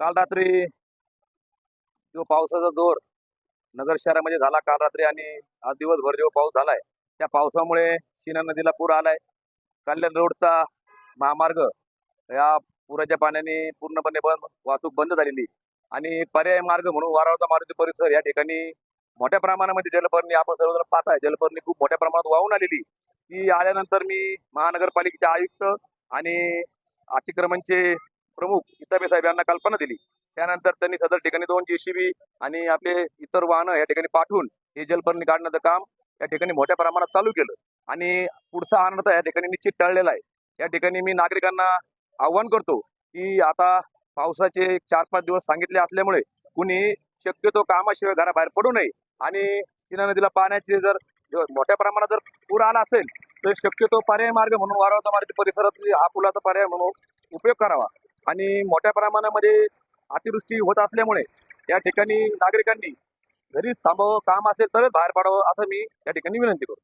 काल रात्री जो पावसाचा जोर नगर शहरामध्ये झाला काल रात्री आणि आज दिवसभर जो पाऊस झालाय त्या पावसामुळे शिना नदीला पूर आलाय. कल्याण रोडचा महामार्ग या पुराच्या पाण्याने पूर्णपणे बंद वाहतूक बंद झालेली आणि पर्याय मार्ग म्हणून वारावता मारुती परिसर या ठिकाणी मोठ्या प्रमाणामध्ये जलपर्णी आपण सर्वजण पाहताय. जलपर्णी खूप मोठ्या प्रमाणात वाहून आलेली. ती आल्यानंतर मी महानगरपालिकेचे आयुक्त आणि अतिक्रमणचे प्रमुख इताबे साहेब यांना कल्पना दिली. त्यानंतर त्यांनी सदर ठिकाणी दोन जेसीबी आणि आपले इतर वाहनं या ठिकाणी पाठवून हे जलपर्णी काढण्याचं काम या ठिकाणी मोठ्या प्रमाणात चालू केलं. आणि पुढचा आनंद या ठिकाणी निश्चित टळलेला आहे. या ठिकाणी मी नागरिकांना आव्हान करतो की आता पावसाचे चार पाच दिवस सांगितले असल्यामुळे कुणी शक्यतो कामाशिवाय घराबाहेर पडू नये. आणि किना नदीला पाण्याचे जर मोठ्या प्रमाणात जर पूर आला असेल तर शक्यतो पर्याय मार्ग म्हणून वारवाचा मार्ग परिसरात हा पुलाचा पर्याय म्हणून उपयोग करावा. आणि मोठ्या प्रमाणामध्ये अतिवृष्टी होत असल्यामुळे या ठिकाणी नागरिकांनी घरीच थांबावं काम असेल तरच बाहेर पडावं असं मी या ठिकाणी विनंती करतो.